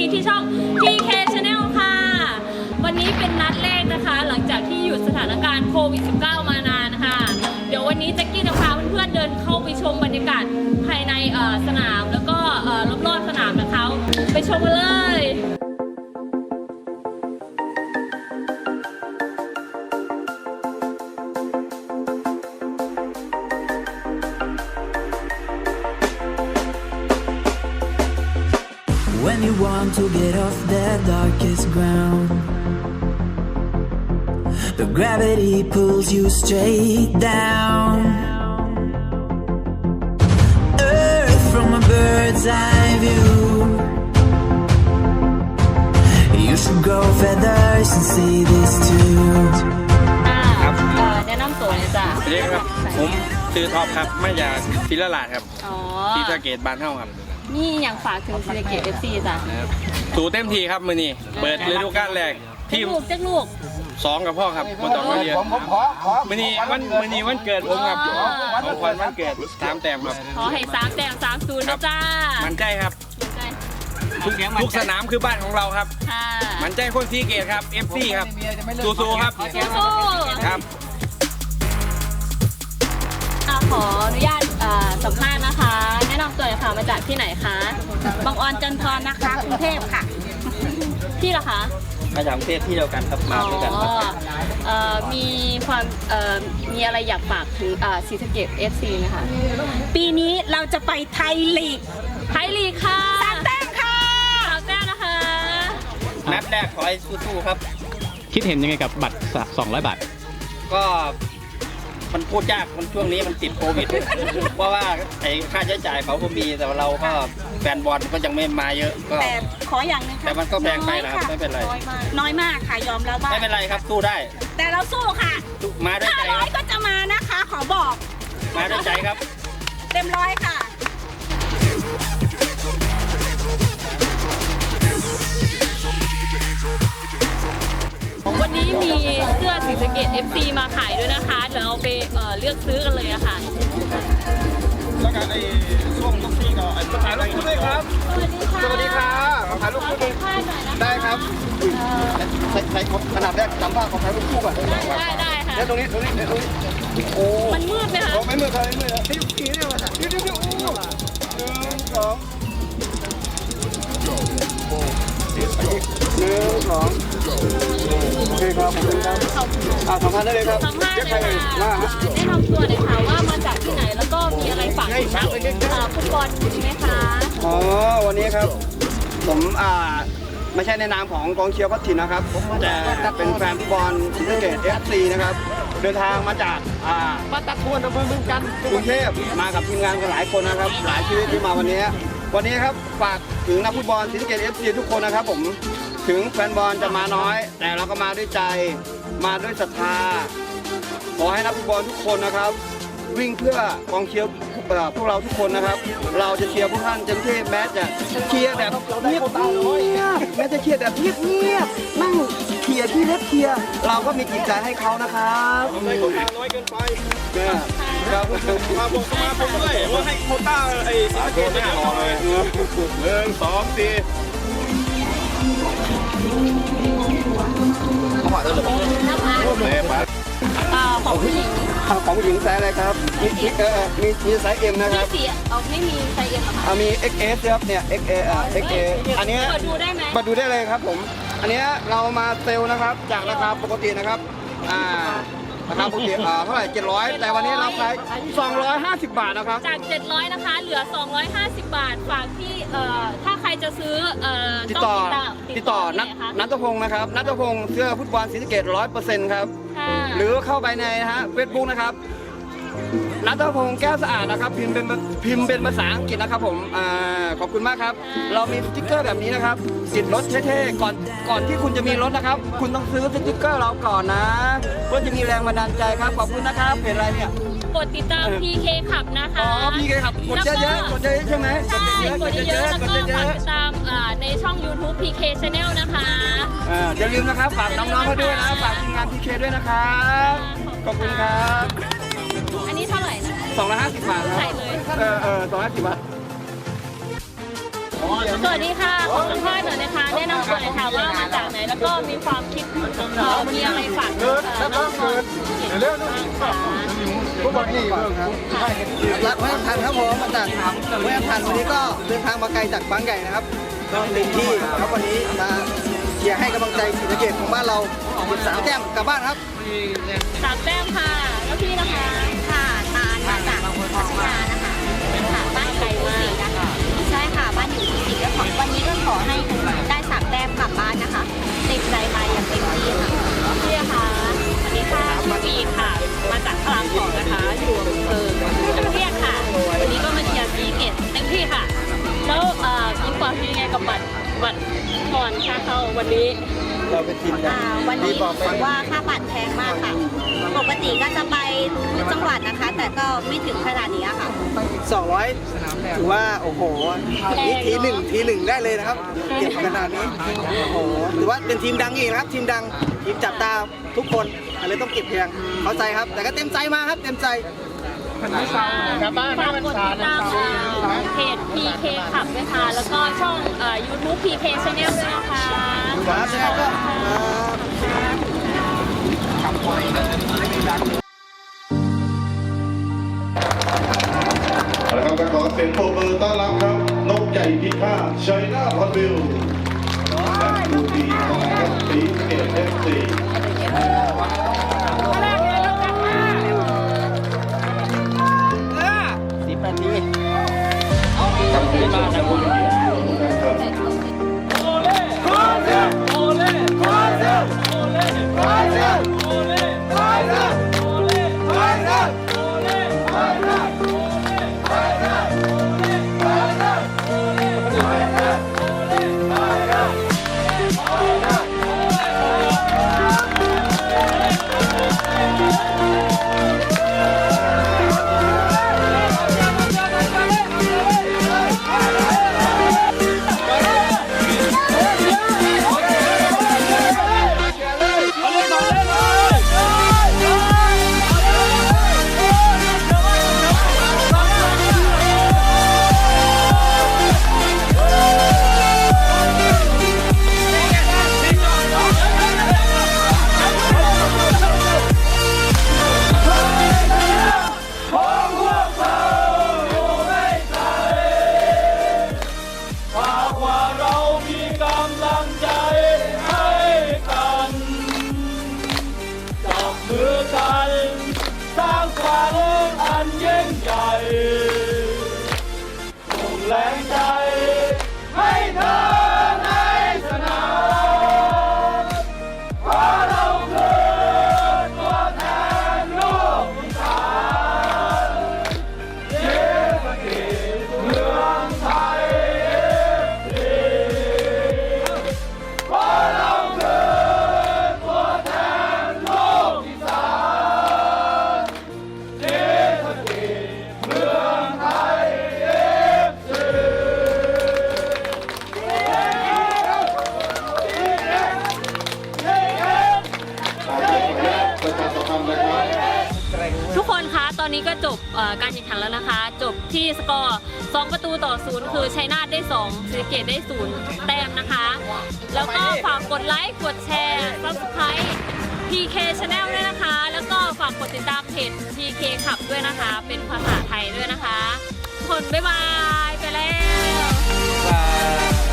ที่ช่อง TK Channel ค่ะ วันนี้เป็นนัดแรกนะคะ หลังจากที่หยุดสถานการณ์โควิด -19 มานานค่ะ เดี๋ยววันนี้แจ็กกี้จะพาเพื่อนๆเดินเข้าไปชมบรรยากาศภายในสนามแล้วก็เอ่อรอบๆสนามนะคะ ไปชมกันเลย When you want to get off the darkest ground, the gravity pulls you straight down. Earth from a bird's eye view. You should grow feathers and see this too. ครับแนะนำตัวเลยจ้ะสวัสดีครับ ผมชื่อท็อปครับ มาจากศิลลาดครับอ๋อ ที่สะเกตบ้านเท่าครับ นี่อย่างฝากถึงซีเกตเอฟซีจ้ะนะครับสู่เต็มที่ครับมือนี้เปิดฤดูกาลแรกเจ๊ที่ลูกเจ๊ลูกสองกับพ่อครับมาต้องมาเยอะมือนี้วันมือนี้วันเกิดผมครับของขวัญวันเกิดสามแต้มครับขอให้สามแต้มสามศูนย์นะจ้ามันใจครับมั่นใจทุกทุกสนามคือบ้านของเราครับค่ะมันใจคนซีเกตครับ FC ครับสู้ๆครับสู้ครับๆอะ ขออนุญาตอ่าสัมภาษณ์นะคะ แนะนำตัวหน่อยค่ะมาจากที่ไหนคะบางออนจันทร์นะคะกรุงเทพค่ะ พี่เหรอคะมาจากประเทศที่เดียวกันครับมาด้วยกันครับอ๋อเอ่อมีความเอ่อมีอะไรอยากฝากถึงอ่าซีสเกตเอฟซีไหมคะปีนี้เราจะไปไทยลีกไทยลีกค่ะสามแต้มค่ะสามแต้มนะคะนัดแรกขอให้สู้ๆครับ คิดเห็นยังไงกับบัตร200 บาท ก็ มันพูดยากมันช่วงนี้มันติดโควิด เพราะว่าไอ้ค่าใช้จ่ายเขาก็มีแต่ว่าเราก็แฟนบอลก็ยังไม่มาเยอะก็ แต่ขออย่างหนึงค่ะแต่มันก็แพงไปนะครับไม่เป็นไรน้อยมากน้อยมากค่ะยอมรับว่าไม่เป็นไรครับสู้ได้แต่เราสู้ค่ะสู้มาด้วยใจค500รับก็จะมานะคะ ขอบอกมาด้วยใจครับ เต็มร้อยค่ะ นนี้มีเสื้อสีสะเกต FC มาขายด้วยนะคะ เดี๋ยวเราไปเอ่อเลือกซื้อกันเลยอะค่ะ แล้วก็ไอ้ช่วงลูกที่ก็ไอ้ถ่ายรูปคู่ด้วยครับ สวัสดีค่ะสวัสดีครับถ่ายรูปคู่ด้วยถ่ายหน่อยนะคะได้ครับใส่ใส่ขนาดแรกจำภาพของถ่ายรูปคู่ก่อนได้ได้ค่ะ แล้วตรงนี้ตรงนี้ตรงนี้โอ้มันมืดไหมคะ โอ้ไม่มือครับไม่มือครับที่ขี่เนี่ยมาเดี๋ยวเดี๋ยวเดี๋ยวโอ้หนึ่งสองหนึ่งสอง โอเคครับขอบคุณครับอ่าสัมภาษณ์ได้เลยครับสัมภาษณ์เรียกเลใครยเลยค่ะมาแนะนำตัวหน่อยค่ะว่ามาจากที่ไหนแล้วก็มีอะไรฝากถึงเอ่อฟุตบอลไหมคะอ๋อวันนี้ครับ ผมอ่าไม่ใช่ในนามของกองเชียร์พัทถิ่นนะครับแต่เป็นแฟนฟุตบอลซิเกตเอฟซีนะครับ เดินทางมาจากอ่า บ้านตะทวนอำเภอเมืองกันกรุงเทพมากับทีมงานกันหลายคนนะครับ หลายชีวิตที่มาวันนี้ วันนี้ครับฝากถึงนักฟุตบอลซิเกตเอฟซีทุกคนนะครับผม ถึงแฟนบอลจะมาน้อย แต่เราก็มาด้วยใจมาด้วยศรัทธา ขอให้นักฟุตบอลทุกคนนะครับ วิ่งเพื่อกองเชียร์เอ่อพวกเราทุกคนนะครับ เราจะเชียร์พวกท่านเต็มที่แม้จะเชียร์แบบเงียบๆแม้จะเชียร์แบบเงียบๆนั่งเชียร์ที่เล็บเชียร์เราก็มีจิตใจให้เขานะครับไม่โคต้าน้อยเกินไปเนี่ยครับมาบอกสมาคมด้วยว่าให้โควต้าไอ้สิงคโปร์ไม่ออกเลยหนึ่งสองสี่ เขาบอกแล้วเหรออ่าของผู้หญิงของผู้หญิงไซส์อะไรครับมีมีเออมีมีไซส์เอ็มนะคที่รับเสียเอาไม่มีไซส์เอ็มเหรอคะอ่ามี XS ครับเนี่ย XA อ่า XA อันเนี้ย เปิดดูได้ไหมมาดูได้เลยครับผม อันเนี้ยเรามาเซลล์นะครับจากราคาปกตินะครับ อ่า ราคาปกติอ่าเท่าไหร่700แต่วันนี้เราขาย250บาทนะครับ จาก 700 นะคะ เหลือ 250 บาท ฝากที่เอ่อถ้าใครจะซื้อเอ่อติดต่อ งติดต่อนัทที่ไหคะนัทพงศ์นะครับ นัทพงศ์เสื้อฟุตบอลศรีสะเกดร้อยเปอร์เซ็นต์ครับ ค่ะ หรือเข้าไปในนะฮะเฟซบุ๊กนะครับ นัทพงศ์แก้วสะอาดนะครับ พิมพ์เป็นพิมพ์เป็นภาษาอังกฤษนะครับผมอ่าขอบคุณมากครับ เรามีสติ๊กเกอร์แบบนี้นะครับติดรถเท่ๆก่อนก่อนที่คุณจะมีรถนะครับ คุณต้องซื้อสติ๊กเกอร์เราก่อนนะเพื่อจะมีแรงบันดาลใจครับขอบคุณนะครับเพจอะไรเนี่ยกดติดตาม PK ขับนะคะ อ๋อพี่เคครับกดเยอะๆกดเยอะๆใช่ไหมใช่กดเยอะๆแล้วกก็ดเยฝากอะติดตามอ่าในช่อง YouTube PK Channel นะคะๆอ่าอย่าลืมนะครับฝากน้องๆเขาด้วยนะฝากทีมงานพีเคด้วยนะครับขอบคุณครับอัน นี้เท่าไหร่นะ250บาทครับ ใส่เลย เออเออ250บาท สวัสดีค่ะขอสัมภาษณ์หน่อยนะคะ แนะนำตัวหน่อยค่ะว่ามาจากไหน แล้วก็มีความคิดเอ่อมีอะไรฝากเอ่อน้องๆเร็วๆค่ะรักแม่ทันครับผมมาจากแม่ทันวันนี้ก็เดินทางมาไกลจากบางใหญ่นะครับก็เต็มที่ครับวันนี้มาเชียร์ให้กำลังใจศรีสะเกดของบ้านเราเก็บสามแต้มกลับบ้านครับ สามแต้มค่ะ แล้วพี่นะคะ พัทยานะคะค่ะบ้านอยู่ที่สี่นะคะใช่ค่ะบ้านอยู่ที่สี่แล้วขอวันนี้ก็ขอให้ได้สามแต้มกลับบ้านนะคะเต็มใจมาอย่างเต็มที่ค่ะพี่นะคะสวัสดีค่ะชื่อบีค่ะ มาจากพระรามสองนะคะอยู่อำเภอจังเทียนค่ะวันนี้ก็มาเชียร์ซีเกตเต็มที่ค่ะ แล้วเอ่อมีความคิดยังไงกับบัตรบัตรก่อนค่าเข้าวันนี้เราเป็นทีมอ่าวันนี้รู้สึกว่าค่าบัตรแพงมากค่ะ ปกติก็จะไปทุกจังหวัดนะคะ แต่ก็ไม่ถึงขนาดนี้ค่ะสองร้อยถือว่าโอ้โหนี่ทีหนึ่งทีหนึ่งได้เลยนะครับเก็บขนาดนี้โอ้โหถือว่าเป็นทีมดังอีกนะครับ ทีมดังทีมจับตาทุกคนเลยต้องเก็บเพียงเข้าใจครับ แต่ก็เต็มใจมาครับเต็มใจ ฝากกดติดตามเพจ PK ขับด้วยค่ะ แล้วก็ช่องเอ่อ YouTube PK Channel ด้วยนะคะ ครับแล้วก็เอ่อ นะครับก็ขอเสียงโปรบมือต้อนรับครับ นกใหญ่พิฆาตชัยนาทฮอตวิวและผู้ดีนะครับสีเกตเอฟซีสิบนาทีครับที่มาจากคนเดียวนะครั จบการแข่งขันแล้วนะคะ จบที่สกอร์2ประตูต่อศูนย์คือชัยนาทได้2ศรีสะเกตได้ศูนย์แต้มนะคะ แล้วก็ฝากกดไลค์กดแชร์ subscribe PK Channel ด้วยนะคะ แล้วก็ฝากกดติดตามเพจ PK ขับด้วยนะคะ เป็นภาษาไทยด้วยนะคะ คนบ๊ายบาย ไปแล้ว